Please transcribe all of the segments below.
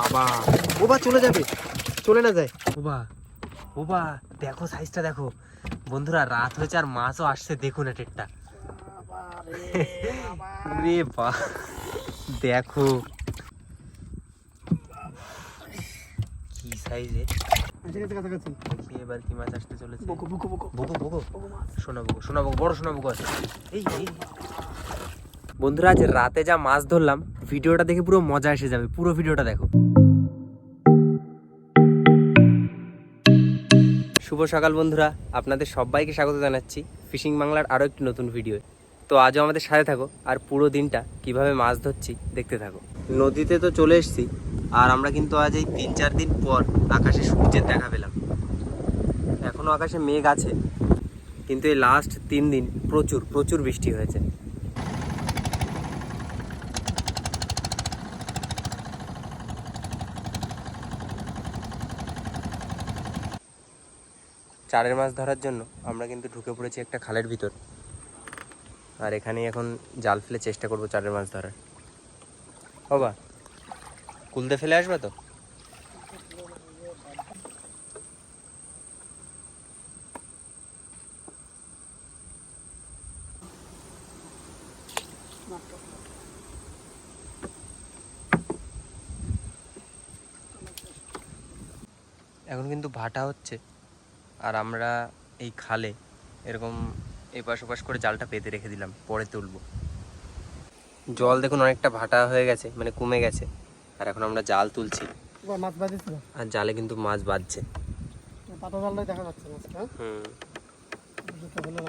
বাবা। ও বা চলে যাবে। চলে না যায়। ও বা ও বা দেখো সাইজটা দেখো। বন্ধুরা রাত হয়েছে আর মাছও আসছে দেখুন এটা একটা রে বা দেখো। কি সাইজে এবার কি মাছ আসতে চলেছে। বকো বকো বকো। সোনা বকো। সোনা বকো বড় সোনা বকো আছে এই এই। বন্ধুরা, আজ রাতে যা মাছ ধরলাম, ভিডিওটা দেখে পুরো মজা এসে যাবে। পুরো ভিডিওটা দেখো। শুভ সকাল বন্ধুরা, আপনাদের সবাইকে স্বাগত জানাচ্ছি ফিশিং বাংলার আরও একটি নতুন ভিডিও। তো আজও আমাদের সাথে থাকো, আর পুরো দিনটা কীভাবে মাছ ধরছি দেখতে থাকো। নদীতে তো চলে এসেছি, আর আমরা কিন্তু আজ এই তিন চার দিন পর আকাশে সূর্যের দেখা পেলাম। এখনও আকাশে মেঘ আছে, কিন্তু এই লাস্ট তিন দিন প্রচুর প্রচুর বৃষ্টি হয়েছে। চারের মাছ ধরার জন্য আমরা কিন্তু ঢুকে পড়েছি একটা খালের ভিতর। আর এখানেই এখন জাল ফেলে চেষ্টা করব চারের মাছ ধরার। বাবা কুলতে ফেলে আসবে তো? এখন কিন্তু ভাটা হচ্ছে। আর আমরা এই খালে এরকম এপাশ ওপাশ করে জালটা পেতে রেখে দিলাম পরে তুলবো। জল দেখুন অনেকটা ভাটা হয়ে গেছে মানে কমে গেছে। আর এখন আমরা জাল তুলছি। আর জালে কিন্তু মাছ বাজছে পাতা জালটাই দেখা যাচ্ছে মাছটা হুম। যেটা হলো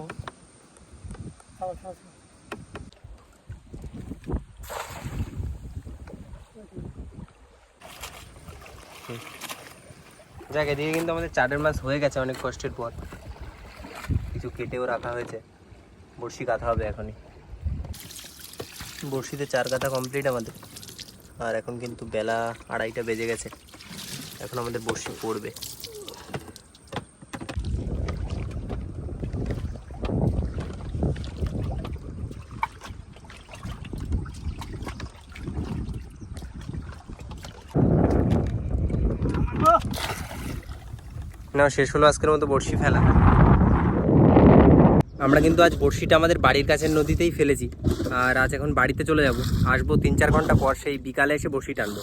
যাক, এদিকে কিন্তু আমাদের চারের মাস হয়ে গেছে অনেক কষ্টের পর। কিছু কেটেও রাখা হয়েছে। বড়শি কাঁথা হবে এখনই। বড়শিতে চার কাঁথা কমপ্লিট আমাদের। আর এখন কিন্তু বেলা আড়াইটা বেজে গেছে। এখন আমাদের বড়শি পড়বে। না, শেষ হলো আজকের মতো বড়শি ফেলা। আমরা কিন্তু আজ বড়শিটা আমাদের বাড়ির কাছের নদীতেই ফেলেছি। আর আজ এখন বাড়িতে চলে যাব। আসব তিন চার ঘণ্টা পর সেই বিকালে এসে বড়শি টানবো।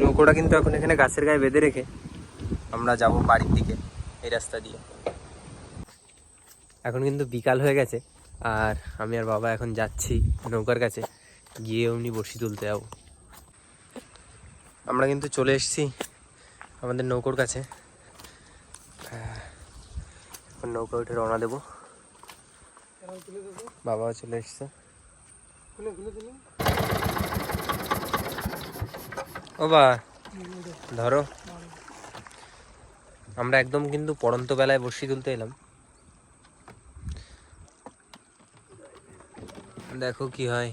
নৌকোটা কিন্তু এখন এখানে গাছের গায়ে বেঁধে রেখে আমরা যাব বাড়ির দিকে, এই রাস্তা দিয়ে। এখন কিন্তু বিকাল হয়ে গেছে। আর আমি আর বাবা এখন যাচ্ছি নৌকার কাছে। গিয়ে অমনি বড়শি তুলতে যাব। আমরা কিন্তু চলে এসেছি আমাদের নৌকোর কাছে। এখন নৌকা উঠে রওনা দেবো। বাবাও চলে এসছে। ও বা, ধরো। আমরা একদম কিন্তু পড়ন্ত বেলায় বসি তুলতে এলাম। দেখো কি হয়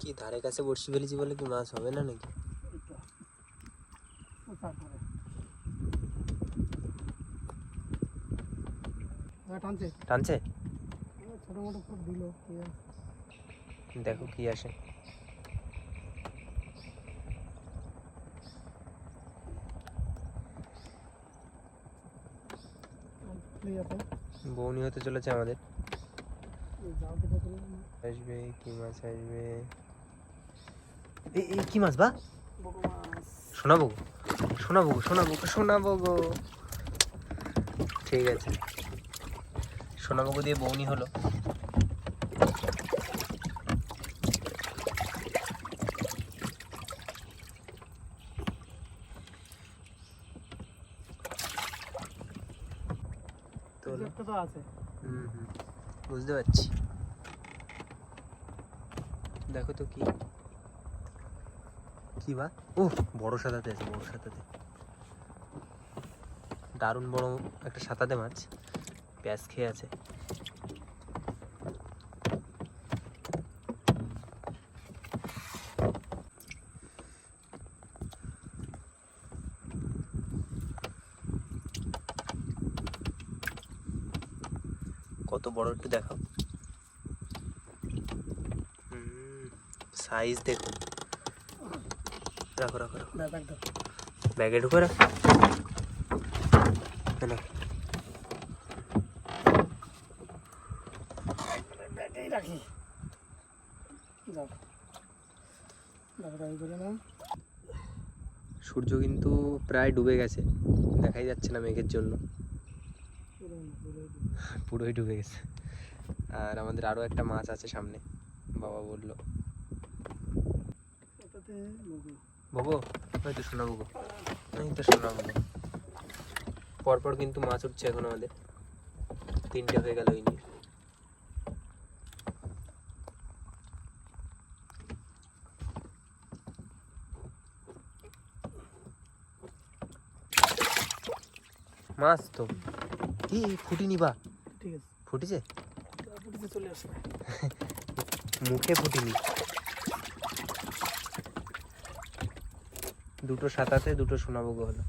কি ধারে কাছে বড়শি ফেলেছি বলে কি মাছ হবে না নাকি? হ্যাঁ টানছে। দেখো কি আসে। বৌনি হতে চলেছে আমাদের। আসবে কি মাছ আসবে? এই কি মাছ বা? শোনাবো শোনাবো শোনাবো শোনাবো গো ঠিক আছে। শোনাবো দিয়ে বৌনি হলো। তো তো আছে। হুম হুম। বুঝতে পারছি। দেখো তো কি কি বা? ও বড় সাদাতে আছে, বড় সাদাতে। দারুণ বড় একটা সাতাতে মাছ। প্যাঁচ খেয়ে আছে। কত বড় একটু দেখাও। সাইজ দেখুন। রাখো রাখো রাখো। ব্যাগ ঢুকে রাখো। যাও। সূর্য কিন্তু প্রায় ডুবে গেছে। দেখাই যাচ্ছে না মেঘের জন্য। পুরোই ডুবে গেছে। আর আমাদের আরও একটা মাছ আছে সামনে। বাবা বলল। বগো ওই তো শোনা বগো এই তো শোনা বগো পরপর কিন্তু মাছ উঠছে এখন আমাদের। তিনটে হয়ে গেল ওই নিয়ে। মাছ তো। কি ফুটিনি বা। ঠিক আছে। ফুটেছে? পুটিতে চলে আসবে মুখে ফুটিনি। দুটো সাতাতে দুটো সোনাবগো হলো।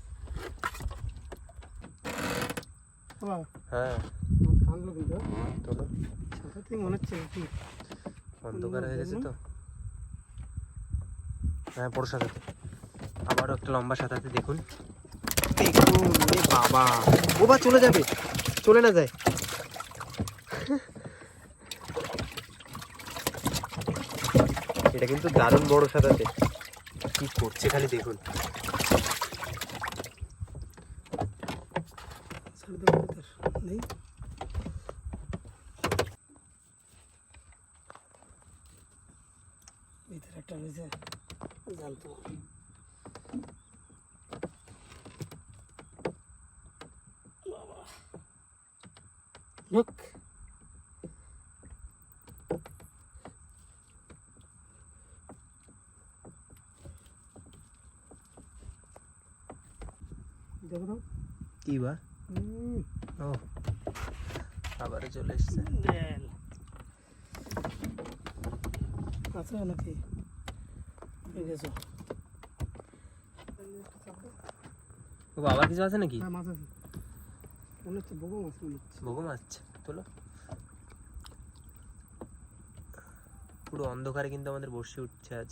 হ্যাঁ। মাছ কানলো কিন্তু তোলো। সাথে মনে হচ্ছে কি? অন্ধকার হয়ে গেছে তো। হ্যাঁ বড় সাঁতাতে আবারও একটা লম্বা সাঁতাতে দেখুন। দেখুন বাবা। ও বা চলে যাবে। চলে না যায়। এটা কিন্তু দারুণ বড় সাঁতাতে কি করছে? খালি দেখুন। ছেড়ে দেবো ভিতর নেই ভিতরে একটা রয়েছে জাল তো বাবা লোক দেখো তো কি বা? ও আবারও চলে এসছে। আছে নাকি? ও আবার কিছু আছে নাকি? হ্যাঁ মাছ আছে। মনে হচ্ছে বগো মাছ মনে হচ্ছে। বগু মাছ তোলো। পুরো অন্ধকারে কিন্তু আমাদের বর্ষি উঠছে আজ।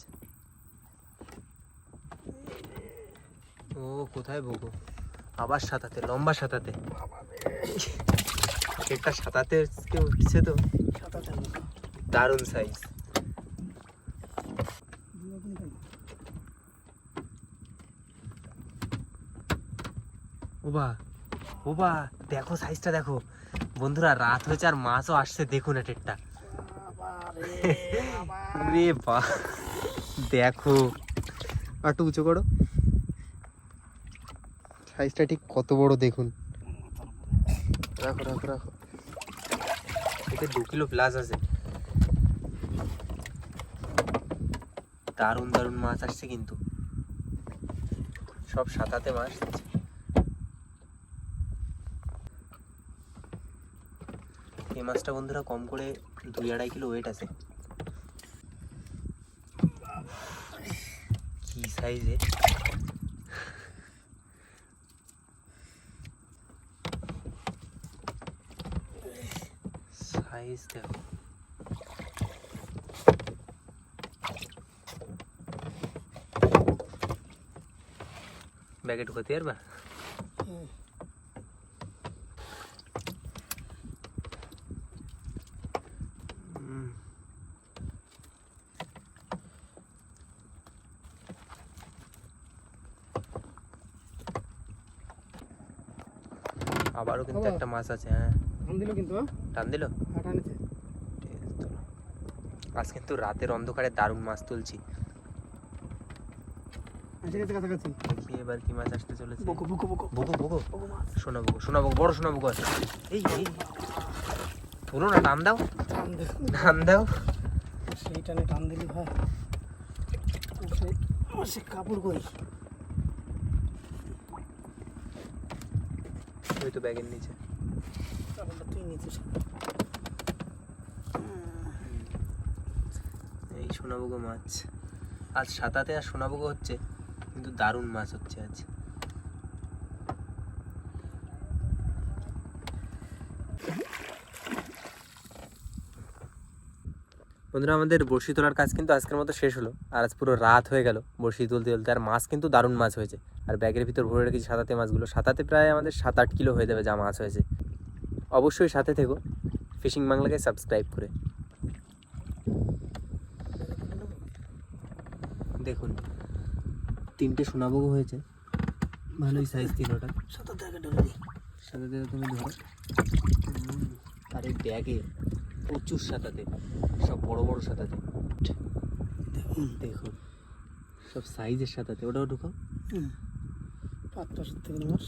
ও কোথায় বগু আবার সাঁতাতে লম্বা সাঁতাতে। একটা সাঁতাতে উঠছে তো? দারুণ সাইজ। ওবা ওবা দেখো সাইজটা দেখো। বন্ধুরা রাত হয়েছে আর মাছও আসছে দেখুন এটা রে বা দেখো। একটু উঁচু করো। সাইজটা ঠিক কত বড় দেখুন। রাখো রাখো রাখো। এতে দু কিলো প্লাস আছে। দারুণ দারুণ মাছ আসছে কিন্তু। সব সাতাতে মাছ এই মাছটা বন্ধুরা কম করে দুই আড়াই কিলো ওয়েট আছে। কি সাইজে সাইজ দেখো ব্যাগে ঢুকাতে পারবা হুম। আবারও কিন্তু বাবা। একটা মাছ আছে হ্যাঁ ধান দিল কিন্তু হ্যাঁ? টান দিল হাঁটা নিচে ঠিক আছে, তোলো। আজ কিন্তু রাতের অন্ধকারে দারুণ মাছ তুলছি। এবার কি মাছ আসতে চলেছে। বকো বকো বকো। বগো বগো বকো সোনা বগো সোনা বগো বড় সোনা বগো এই না টান দাও। টান দে। দাও। সেই টানে টান দিলি ভাই। সে কাপড় কই? ওই তো ব্যাগের নিচে। তুই নিচে এই সোনাবগো মাছ। আজ সাতাতে আর সোনাবগো হচ্ছে, কিন্তু দারুণ মাছ হচ্ছে আজ। বন্ধুরা, আমাদের বড়শি তোলার কাজ কিন্তু আজকের মতো শেষ হলো। আর আজ পুরো রাত হয়ে গেল বড়শি তুলতে তুলতে, আর মাছ কিন্তু দারুণ মাছ হয়েছে। আর ব্যাগের ভিতর ভরে রেখেছি সাতাতে মাছগুলো। সাতাতে প্রায় আমাদের সাত আট কিলো হয়ে যাবে যা মাছ হয়েছে। অবশ্যই সাথে থেকো। ফিশিং বাংলাকে সাবস্ক্রাইব করে দেখুন তিনটে সোনাবগো হয়েছে। ভালোই সাইজ তিনোটা সাঁতার দেখে ডরে দিই। সাথে থেকে তুমি ধরো। আর এই ব্যাগে প্রচুর সাঁতাতে সব বড় বড় সাঁতাতে দেখুন। দেখুন সব সাইজের সাঁতাতে ওটাও ঢুকাও। পাঁচটা সাত থেকে মাস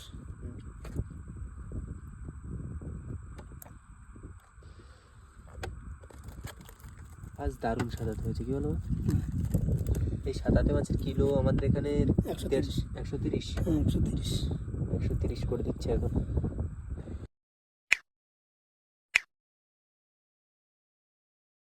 আজ দারুণ সাঁতাতে হয়েছে কি বলো? এই সাঁতাতে মাছের কিলো আমাদের এখানে একশো তিরিশ। একশো তিরিশ। একশো তিরিশ। একশো তিরিশ করে দিচ্ছে এখন।